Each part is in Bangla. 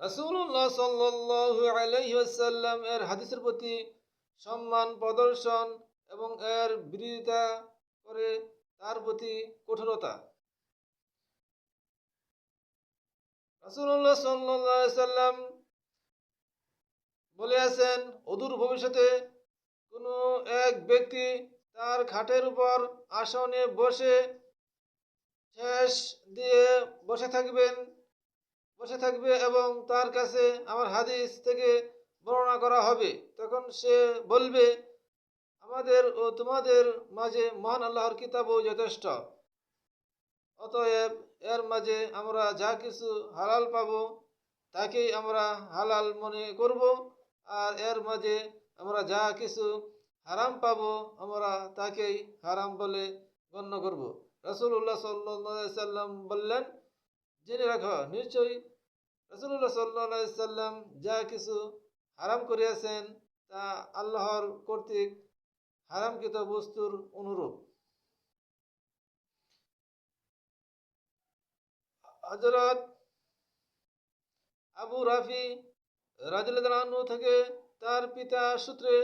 রাসূলুল্লাহ সাল্লাল্লাহু আলাইহি ওয়াসাল্লাম এর হাদিসের প্রতি সম্মান, প্রদর্শন এবং এর বিরোধিতা করে তার প্রতি কঠোরতা। সাল্লাল্লাহু সাল্লাম বলে আছেন, অদূর ভবিষ্যতে কোনো এক ব্যক্তি তার খাটের উপর আসনে বসে শেষ দিয়ে বসে থাকবেন। বসে থাকবে এবং তার কাছে আমার হাদিস থেকে বর্ণনা করা হবে। তখন সে বলবে, আমাদের ও তোমাদের মাঝে মহান আল্লাহর কিতাবও যথেষ্ট। অতএব এর মাঝে আমরা যা কিছু হালাল পাব, তাকেই আমরা হালাল মনে করব। আর এর মাঝে আমরা যা কিছু হারাম পাব, আমরা তাকেই হারাম বলে গণ্য করব। সাল্লাল্লাহু সাল্লাম বললেন জেনে রাখো, নিশ্চয়ই রাসূলুল্লাহ সাল্লাল্লাহু সাল্লাম যা কিছু হারাম করিয়াছেন তা আল্লাহর কর্তৃক হারামকৃত বস্তুর অনুরূপ। হজরত আবু রাফি রাজু থেকে তার পিতা সূত্রে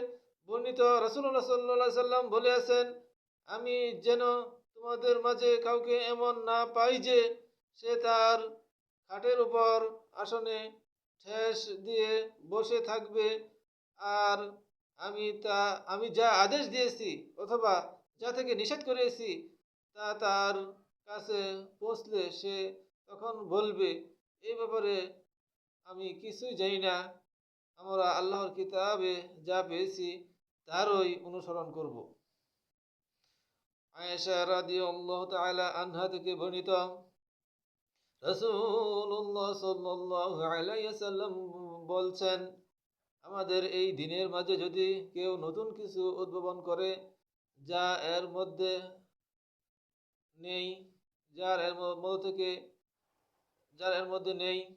বর্ণিত রাসূলুল্লাহ সাল্লাল্লাহু সাল্লাম বলে আছেন আমি যেন তোমাদের মাঝে কাউকে এমন না পাই যে সে তার খাটের উপর আসনে ঠেস দিয়ে বসে থাকবে আর আমি তা, আমি যা আদেশ দিয়েছি অথবা যা থেকে নিষেধ করেছি তা তার কাছে পৌঁছলে সে তখন বলবে এই ব্যাপারে আমি কিছুই জানি না। আমরা আল্লাহর কিতাবে যা পেয়েছি তারই অনুসরণ করব। আয়েশা রাদিয়াল্লাহু তাআলা আনহা থেকে বর্ণিত ওয়াসাল্লাম বলছেন, আমাদের এই দিনের মাঝে যদি কেউ নতুন কিছু উদ্ভাবন করে, যা এর মধ্যে নেই, যার এর মধ্য থেকে, যার এর মধ্যে নেই,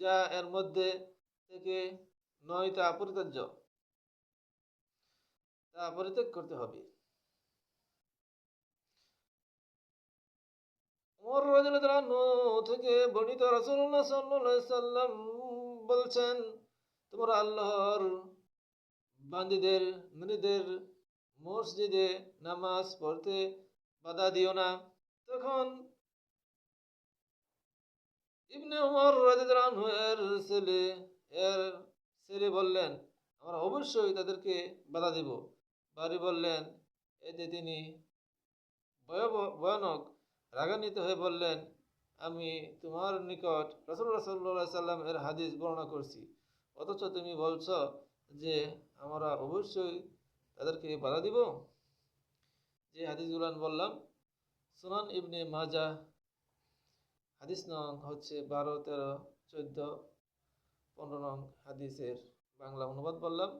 যা এর মধ্যে থেকে নয় তা পরিত্যাজ্য। তা পরিত্যাগ করতে হবে। ওমর রাদিয়াল্লাহু থেকে বর্ণিত আলাইহি সাল্লাম বলছেন, তোমরা আল্লাহর বান্দীদের মুরিদের মসজিদে নামাজ পড়তে বাধা দিও না। তখন ইবনে উমর আনহু এর ছেলে এর ছেলে বললেন, আমরা অবশ্যই তাদেরকে বাধা দেব। বাড়ি বললেন এতে তিনি ভয়ানক রাগান্বিত হয়ে বললেন, আমি তোমার নিকট রসুল্লাহ সাল্লাহ সাল্লাম এর হাদিস বর্ণনা করছি। অথচ তুমি বলছ যে আমরা অবশ্যই তাদেরকে বাধা দিব? যে হাদিসগুলো বললাম, সুনান ইবনে মাজা হাদিস নং হচ্ছে বারো, তেরো, চোদ্দ, পনেরো নং হাদিসের বাংলা অনুবাদ বললাম।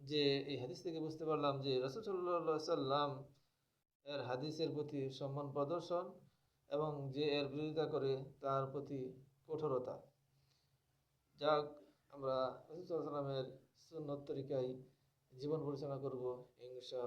যে এই হাদিস থেকে বুঝতে পারলাম যে রসুল সাল্লাহ সাল্লাম এর হাদিসের প্রতি সম্মান প্রদর্শন এবং যে এর বিরোধিতা করে তার প্রতি কঠোরতা। যাক, আমরা রসুলামের সুন্নত তরিকায় জীবন পরিচালনা করব ইনশা